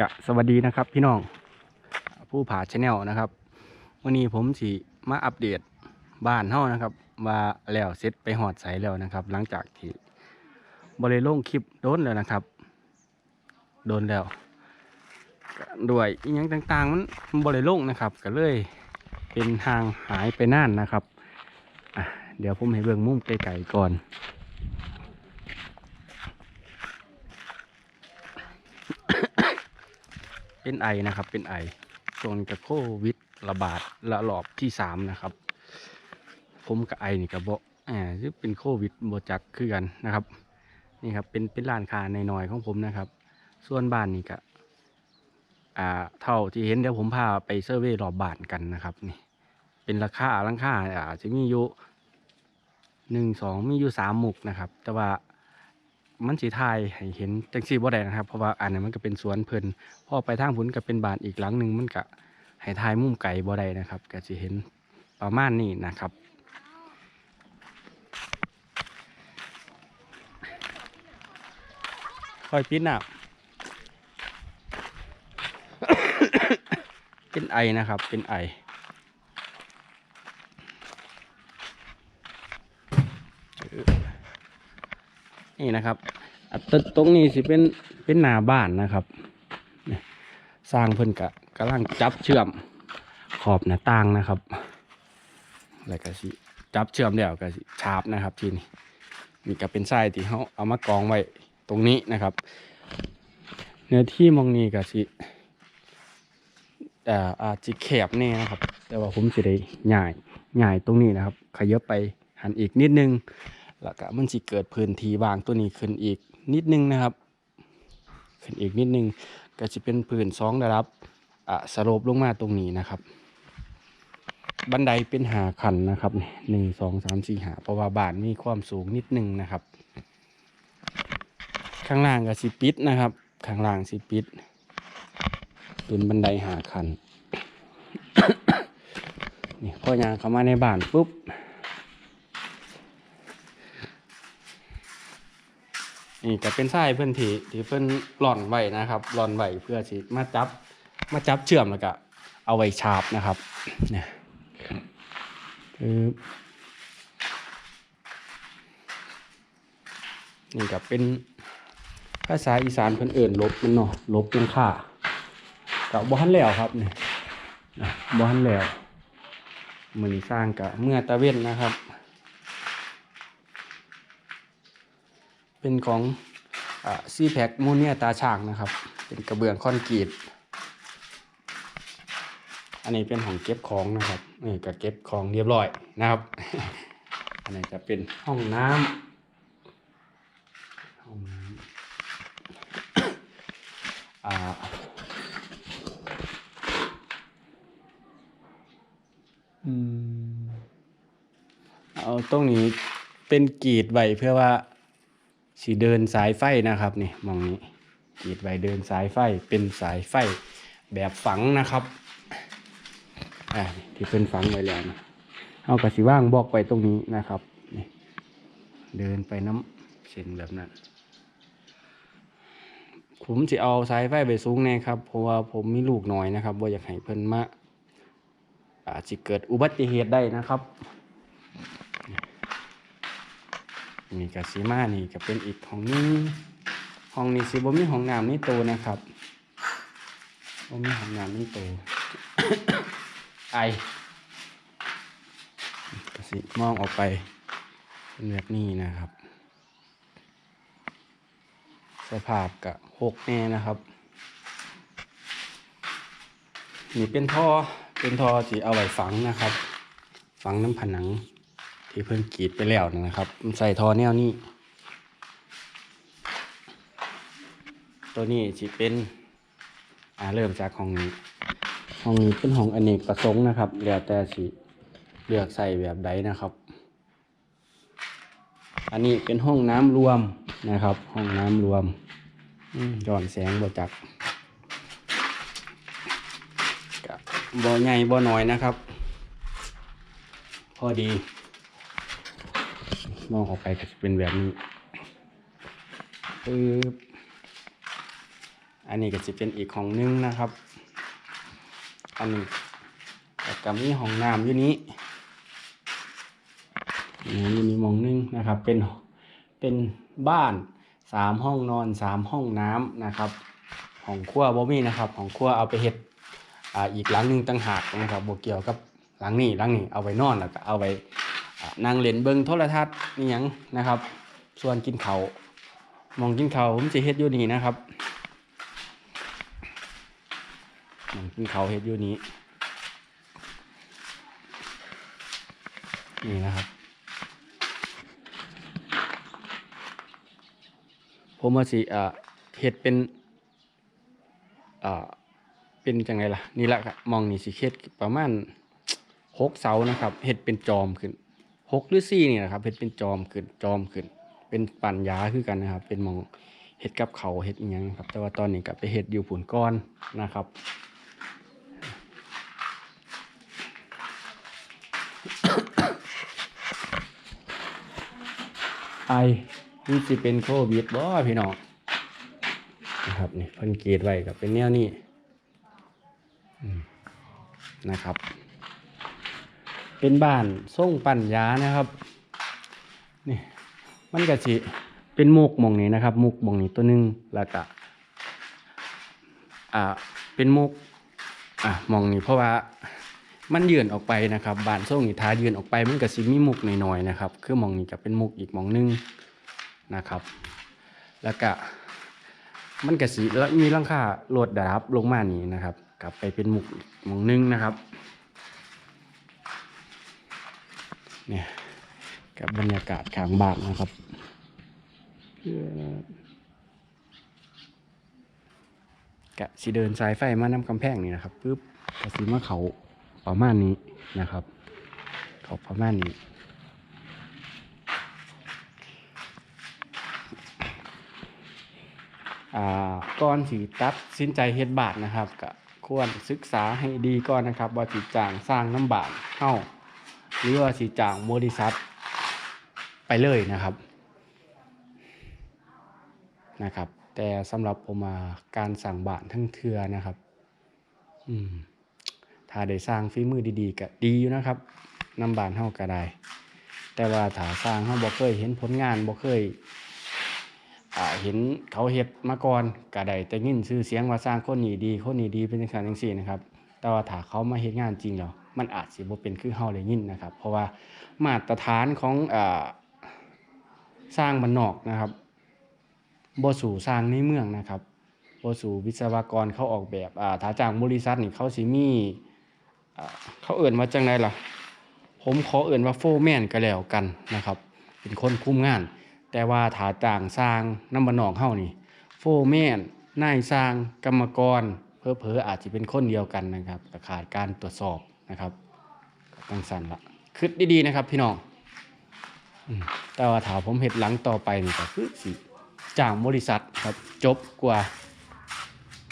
กะสวัสดีนะครับพี่น้องผู้ผาชาแนลนะครับ วันนี้ผมสิมาอัปเดตบ้านเฮานะครับ ว่าแล้วเสร็จไปหอดใสแล้วนะครับ หลังจากที่บริลงคลิปโดนแล้วนะครับ โดนแล้วด้วยอหยังต่างๆ มันบริลงนะครับ ก็เลยเป็นทางหายไปน่านนะครับเดี๋ยวผมให้เบิ่งมุมไกลๆก่อน เป็นไอนะครับ เป็นไอช่วงนี้กับโควิดระบาดระลอบที่สามนะครับ ผมกับไอนี่กับโบอ่าเป็นโควิดโบจักคือกันนะครับ นี่ครับเป็นเป็นร้านค้าในหน้อยของผมนะครับ ส่วนบ้านนี่ก็อ่าเท่าที่เห็นเดี๋ยวผมพาไปเซอร์เวยรอบบ้านกันนะครับนี่เป็นราคาราคาอ่าจะมีอยู่หนึ่งสองมีอยู่สามหมุกนะครับ แต่ว่า มันสีทายให้เห็นจังสีบ่ได้นะครับ เพราะว่าอันนั้นมันก็เป็นสวนเพิ่นพอไปทางพุ้นก็เป็นบ้านอีกหลังหนึ่งมันก็ให้ทายมุมไก่บ่ได้นะครับก็จะเห็นประมาณนี้นะครับคอยปิดหน้าเป็นไอนะครับ เป็นไอนี่นะครับ ตตรงนี้สิเป็นเป็นหน้าบ้านนะครับสร้างเพิ่นกะกำลังจับเชื่อมขอบหน้าต่างนะครับแล้วก็สิจับเชื่อมแล้วก็สิฉาบนะครับทีนี้นี่ก็เป็นทรายที่เขาเอามากองไว้ตรงนี้นะครับ เนื้อที่มองนี้ก็สิแต่อาจจะแคบแน่นะครับ แต่ว่าผมสิได้ใหญ่ใหญ่ตรงนี้นะครับ ขยับไปหันอีกนิดนึง แล้วก็มันสิเกิดพื้นที่วางตัวนี้ขึ้นอีกนิดนึงนะครับ ขึ้นอีกนิดนึง ก็จะเป็นพื้นสองระดับอะสโลปลงมาตรงนี้นะครับ บันไดเป็นหาขันนะครับหนึ่งสองสามสี่หาเพราะว่าบานมีความสูงนิดนึงนะครับ ข้างล่างก็สิปิดนะครับ ข้างล่างสิปิด เป็นบันไดหาขันนี่พอยางเข้ามาในบ้านปุ๊บ นี่ก็เป็นทรายเพื่อนที่ที่เพื่อนหล่อนไว้นะครับหล่อนไว้เพื่อสิมาจับมาจับเชื่อมแล้วก็เอาไว้ฉาบนะครับเนี่ยคือนี่ก็เป็นภาษาอีสานเพื่อนเอิ่นลบมันเนาะลบเป็นค่ากับบ้านแล้วครับเนี่ยบ้านแล้วมือนี้สร้างกับเมื่อตะเว้นนะครับ เป็นของซีแพคโมเนียตาช่างนะครับ เป็นกระเบื้องคอนกรีต อันนี้เป็นห้องเก็บของนะครับนี่ก็เก็บของเรียบร้อยนะครับ อันนี้จะเป็นห้องน้ำห้องน้ำอ่าอืมเอาตรงนี้เป็นกรีดไว้เพื่อว่า สีเดินสายไฟนะครับนี่มองนี้กีดไว้เดินสายไฟเป็นสายไฟแบบฝังนะครับอ่าที่เป็นฝังไว้แล้วนะเอากระสีว่างบอกไปตรงนี้นะครับนี่เดินไปน้ำเส้นแบบนั้นผมจะเอาสายไฟไปสูงแน่ครับเพราะว่าผมมีลูกน้อยนะครับว่าอยากให้เพิ่นมาอาจจะเกิดอุบัติเหตุได้นะครับ นี่กับซีมานี่ก็เป็นอีกห้องนึงห้องนี้สิบ่มีห้องน้ำนี่โตนะครับบ่มีห้องน้ำนี่โตไอก็สิมองออกไปเป็นแบบนี้นะครับ สภาพกะหกแน่นะครับนี่เป็นท่อเป็นท่อที่เอาไว้ฝังนะครับ ฝังน้ำผนัง ที่เพิ่งกรีดไปแล้วนะครับใส่ทอแนวนี้ ตัวนี้จะเป็นอ่าเริ่มจากห้องนี้ห้องนี้เป็นห้องอเนกประสงค์นะครับแล้วแต่สิเลือกใส่แบบใดนะครับ อันนี้เป็นห้องน้ำรวมนะครับ ห้องน้ำรวมย้อนแสงบ่จักบ่ใหญ่บ่น้อยนะครับ พอดี มองออกไปก็จะเป็นแบบนี้ปึ๊บอันนี้ก็จะเป็นอีกห้องหนึงนะครับ อันนี้แล้วก็มีห้องน้ำอยู่นี้นี่อยู่นี่หมองหนึงนะครับ เป็นเป็นบ้านสามห้องนอนสามห้องน้ำนะครับห้องครัวบ่มีนะครับห้องครัวเอาไปเฮ็ดอ่าอีกหลังหนึงต่างหากนะครับบ่เกี่ยวกับหลังนี้หลังนี้เอาไว้นอนแล้วก็เอาไว้ อ่างเล่นเบิงโทรทัศน์นี่ยังนะครับ ส่วนกินเขามองกินเขาผมสิเฮ็ดอยู่นี่นะครับมองกินเขาเฮ็ดอยู่นี้นี่นะครับ ผมว่าสิอ่าเฮ็ดเป็นอ่าเป็นจังไงล่ะ นี่ละครับมองนี่สิเฮ็ดประมาณหกเสานะครับเฮ็ดเป็นจอมขึ้น หกหรือสี่นี่นะครับเฮ็ดเป็นจอมขึ้นจอมขึ้น เป็นปัญญาคือกันนะครับ เป็นมองเฮ็ดกับเขาเฮ็ดอีหยังครับ แต่ว่าตอนนี้ก็ไปเฮ็ดอยู่ผุนก้อนนะครับไอนี่สิเป็นโควิดบ่พี่น้องนะครับนี่เพิ่นกรีดไว้กับเป็นแนวนี้นะครับ เป็นบ้านทรงปัญญานะครับนี่มันก็สิเป็นมุกมองนี้นะครับ มุกมองนี้ตัวหนึงแล้วก็อ่าเป็นมุกอะมองนี้เพราะว่ามันยื่นออกไปนะครับบานส่งนิทายื่นออกไปมันก็สิมีมุกหน่อยๆนะครับ คือมองนี้ก็เป็นมุกอีกมองหนึงนะครับ แล้วก็มันก็สิแล้วมีลังคาโหลดดาบลงมานี่นะครับ กลับไปเป็นมุกมองหนึงนะครับ เนี่ยกับบรรยากาศข้างบ้านนะครับกะสิเดินสายไฟมาน้ำกำแพงนี่นะครับปึ๊บกะสิมาเขาประมาณนี้นะครับ เขาประมาณนี้อ่าก่อนสีตัดสินใจเฮ็ดบาทนะครับก็ควรศึกษาให้ดีก่อนนะครับว่าสิจ้างสร้างน้ำบาทเฮ้า หรือว่าสิจางบริษัทไปเลยนะครับนะครับ แต่สำหรับผมมาการสั่งบาททั้งเทือนะครับ อืมถ้าได้สร้างฝีมือดีๆก็ดีอยู่นะครับนำบานเฮาก็ได้ แต่ว่าถ้าสร้างเฮาบ่เคยเห็นผลงานบ่เคยเห็นเขาเฮ็ดมาก่อนก็ได้แต่ยินชื่อเสียงว่าสร้างคนนี้ดีคนนี้ดีเป็นจังซั่นจังซี่นะครับ แต่ว่าถ้าเขามาเฮ็ดงานจริงแล้วมันอาจสิบ่เป็นคือเฮาได้ยินนะครับ เพราะว่ามาตรฐานของอสร้างบ้านนอกนะครับบ่สู่สร้างในเมืองนะครับบ่สู่วิศวกรเขาออกแบบอ่าถ้าจ้างบริษัทนี่เขาสิมีเขาเอิ่นว่าจังไดล่ะ ผมขอเอิ่นว่าโฟแมนก็แล้วกันนะครับ เป็นคนคุมงาน แต่ว่าถ้าจ้างสร้างน้ำบันนอกเฮานี่ โฟแมนนายสร้างกรรมกร เพอเพอๆอาจจะเป็นคนเดียวกันนะครับแต่ขาดการตรวจสอบนะครับต้องสั่นละคิดดีๆนะครับ พี่น้องอแต่ว่าถ้าผมเห็ดหลังต่อไปนี่ก็คือสิจ้างบริษัทครับจบกว่า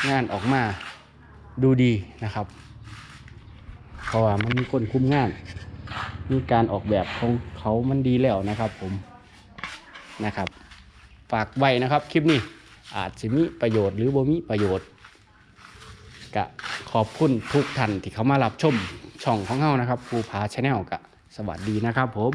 งานออกมาดูดีนะครับเพราะว่ามันมีคนคุมงานมีการออกแบบของเขามันดีแล้วนะครับ ผมนะครับ ฝากไว้นะครับคลิปนี้อาจจะมีประโยชน์หรือบ่มีประโยชน์ กะขอบคุณทุกท่านที่เขามารับชมช่องของเฮานะครับภูผาชาแนลกะสวัสดีนะครับผม